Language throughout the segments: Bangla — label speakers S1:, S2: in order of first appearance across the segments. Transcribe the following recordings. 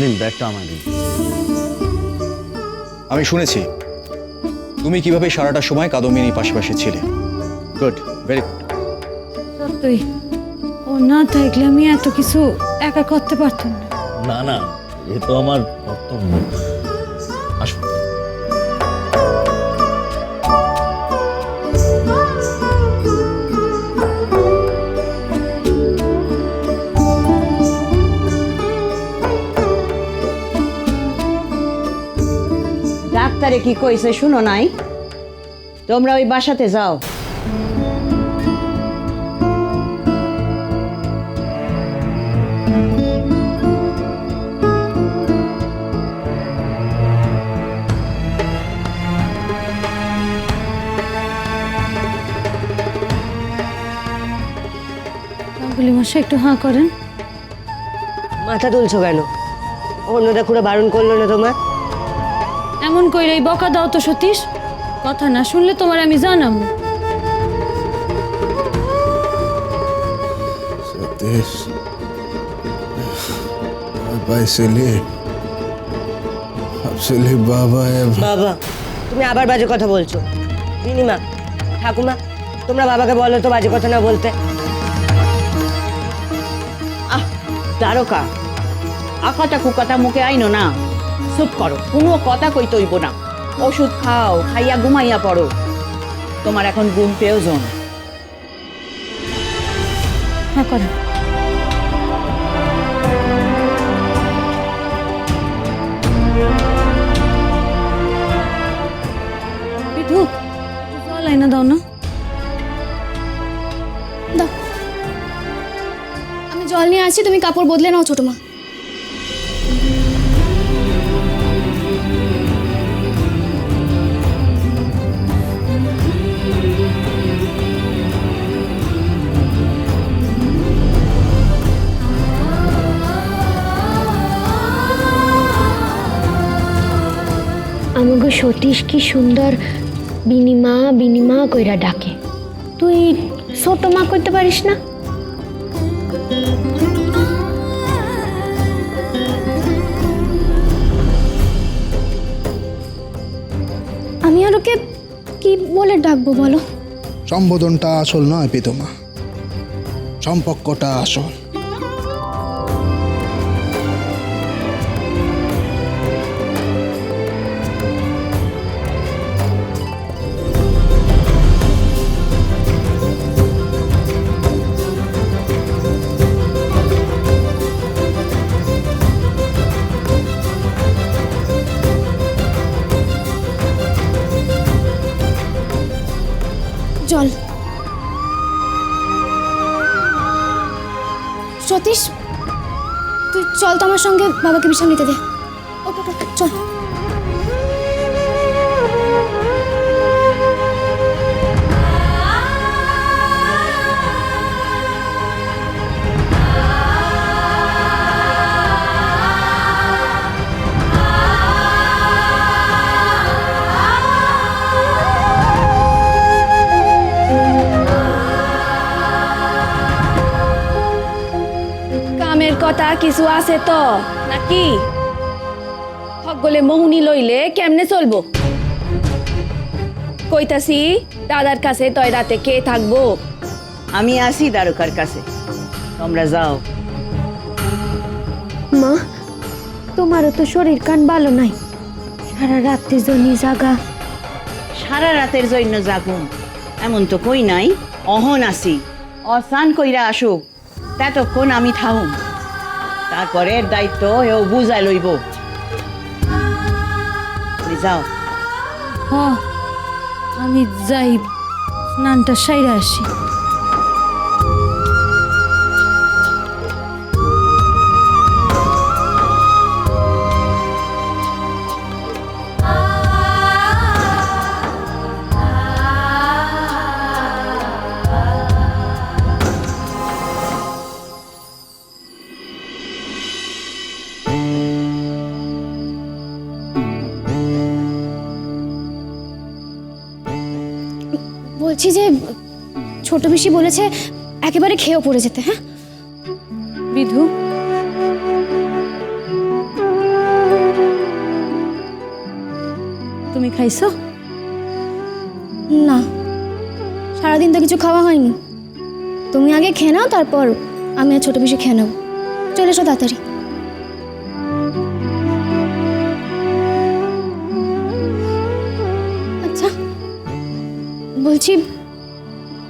S1: নিন ব্যাগটা আমার দিন
S2: আমি শুনেছি তুমি কীভাবে সারাটা সময় কাদম্বিনীর পাশে পাশে ছিলে? গুড ভেরি গুড
S3: সত্যি? ও না থাকলে আমি এত কিছু একা করতে পারতাম না।
S1: না না এ তো আমার কর্তব্য।
S4: কি কইছে শুনো নাই? তোমরা ওই বাসাতে যাও।
S3: মশাই একটু হাঁ করেন।
S5: মাথা তুলছো কেন? অন্যটা খুঁড়ে বারণ করল না তোমার?
S3: এমন কইরে এই বকা দাও তো সতীশ। কথা না শুনলে তোমার আমি জানাব
S6: সতীশ পাইছিলি? ভাবছিলি বাবা এ-
S5: বাবা তুমি আবার বাজে কথা বলছো। মিনিমা ঠাকুমা তোমরা বাবাকে বলো তো বাজে কথা না বলতে।
S4: আহ দ্বারকা। আকাটা কুকাটা মুখে আইনো না। চুপ করো, কোনো কথা কই তৈব না। ওষুধ খাও, খাইয়া ঘুমাইয়া পড়ো। তোমার এখন ঘুম প্রয়োজন।
S3: হাঁ করেন বিধু একটু জল আইনা দাও না।
S7: দাও। আমি জল নিয়ে আসছি, তুমি কাপড় বদলে নাও ছোট মা
S8: সতীশ কি সুন্দর বিনিমা বিনিমা কইরা ডাকে। তুই ছোট মা করতে পারিস না?
S7: আমি আর ওকে কি বলে ডাকবো বলো?
S6: সম্বোধনটা আসল নয় পিতমা। সম্পর্কটা আসল।
S7: আমার সঙ্গে বাবাকে বিশ্রাম নিতে দে। ও চল।
S3: কথা কিছু আছে তো? নাকি? সকলে মৌনি লইলে কেমনে চলবো? কইতাছি দাদার কাছে তয় রাতে কে থাকব?
S4: আমি আসি দ্বারকার কাছে। তোমরা যাও।
S8: মা তোমারও তো শরীর কান ভালো নাই। সারা রাত্রি জনি জাগা।
S4: সারা রাতের জন্য জাগুন। এমন তো কই নাই। অহন আসি অসান কইরা আসুক। ততক্ষণ আমি থাহুম তারপরের দায়িত্ব এও বুঝাই লইব। যাও।
S3: হ আমি যাই স্নানটা সাইরা আসি।
S7: বলছি যে ছোট পিসি বলেছে একেবারে খেয়েও পড়ে যেতে হ্যাঁ?
S3: বিধু? তুমি খাইছো?
S7: না। সারাদিন তো কিছু খাওয়া হয়নি। তুমি আগে খেয়ে নাও তারপর আমি আর ছোট পিসি খেয়ে নেব। চলে এসো তাড়াতাড়ি।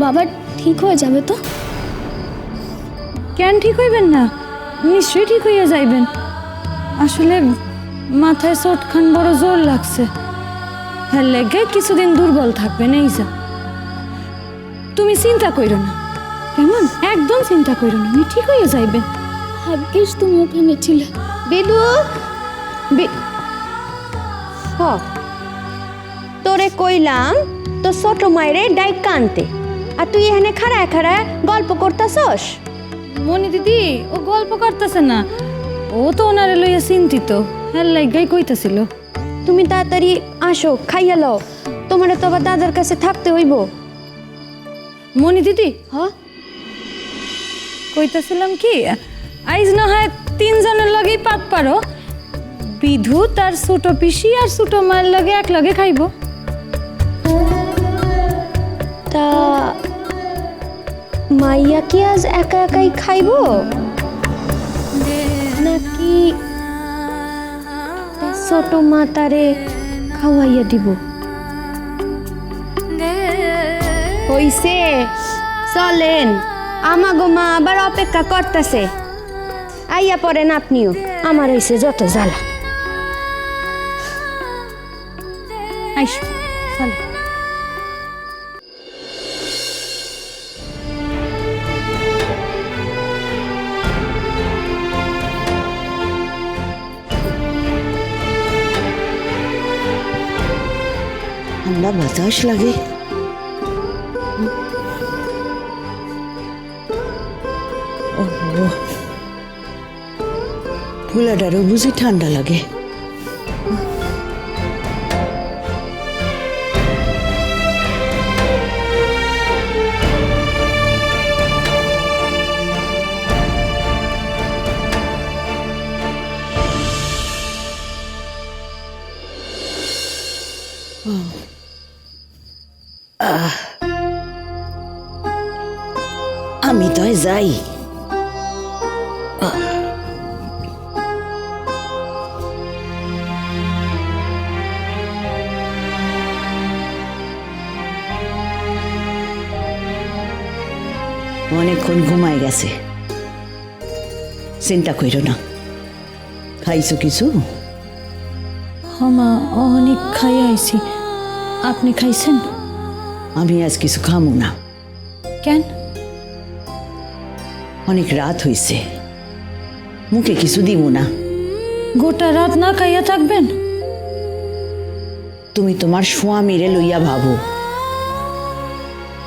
S7: বাবা ঠিক হয়ে যাবে তো?
S3: কেন ঠিক হইবেন না? নিশ্চয়ই ঠিক হইয়া যাইবেন। আসলে মাথায় চোট খান বড় জোর লাগছে। হ্যাঁ লেগে কিছুদিন দুর্বল থাকবেন এই যা। তুমি চিন্তা কইরো না। কেমন? একদম চিন্তা করো না। উনি ঠিক হইয়া যাইবেন।
S7: ভাগ্যিস তুমি ওখানে ছিলে।
S8: বিদু! তোরে কইলাম তো ছোট মায়েরে ডাইক কানতে আর তুই এখানে খাড়ায় খাড়ায় গল্প করতাছস?
S3: মনি দিদি ও গল্প করতেছে না। ও তো ওনারে লইয়া চিন্তিত। হ্যাঁ লাইগাই কইতাছিল।
S8: তুমি তাড়াতাড়ি আসো খাইয়া লও। তোমারে তো আবার দাদার কাছে থাকতে হইব।
S3: মনি দিদি
S8: হ্যাঁ?
S3: কইতাছিলাম কি আইজ না হয় তিনজনের লগেই পাত পারো। বিধু তার ছোট পিসি আর ছোট মায়ের লগে এক লগে খাইব।
S8: তা মাইয়া কি আজ একা একাই খাইব? নাকি ছোট মা তারে খাওয়াইয়া দিব? হইছে। চলেন, আমাগো মা আবার অপেক্ষা করতেছে। আইয়া পড়েন আপনিও, আমার হইছে যত জ্বালা।
S3: আইস
S4: ঠান্ডা বাতাস লাগে। ফুলাটারও বুঝি ঠান্ডা লাগে। আমি যাই অনেকক্ষণ ঘুমায় গেছে। চিন্তা কইর না। খাইছো কিছু?
S3: হমা অনেক খাই আইছি। আপনি খাইছেন?
S4: আমি আজ কিছু খামু না।
S3: কেন?
S4: অনেক রাত হইছে। মুখে কিছু দিব না।
S3: গোটা রাত না খাইয়া থাকবেন?
S4: তুমি তোমার স্বামীরে লইয়া ভাবো।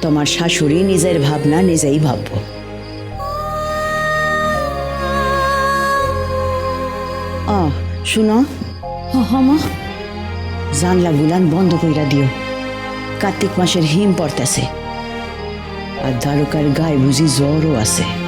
S4: তোমার শাশুড়ি নিজের ভাবনা নিজেই ভাববো। শুনো।
S3: হমা
S4: জানলা গুলান বন্ধ কইরা দিও। কার্তিক মাসের হিম পড়তেছে। আর দ্বারকার গায়ে বুঝি জ্বরও আছে।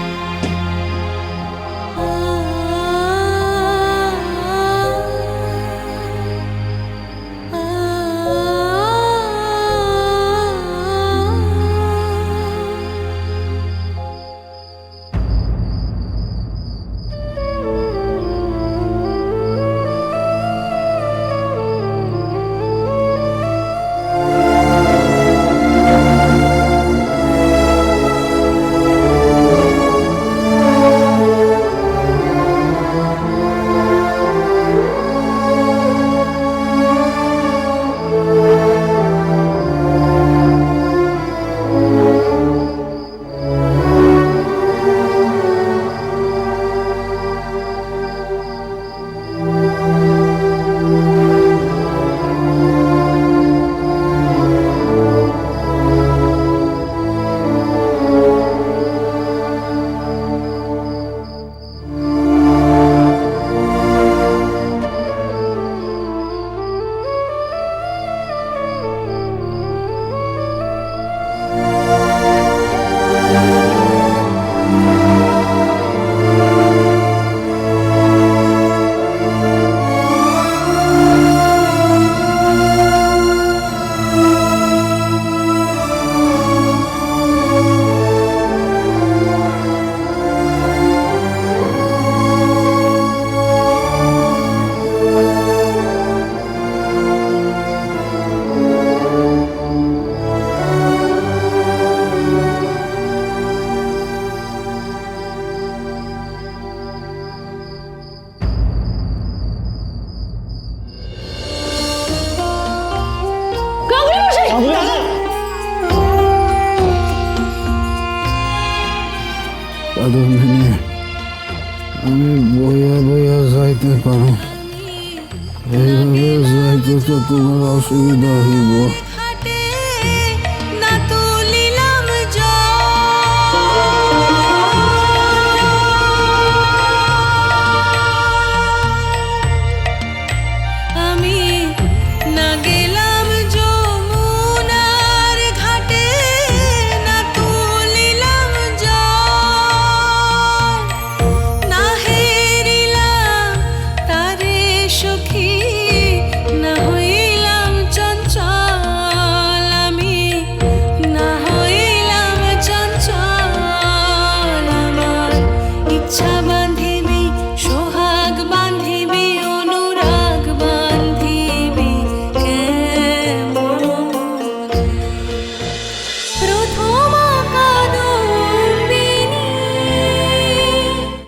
S6: adam beni আমি বইয়া বইয়া যাইতে পারো এইভাবে যাইতে তো তোমার অসুবিধা হইব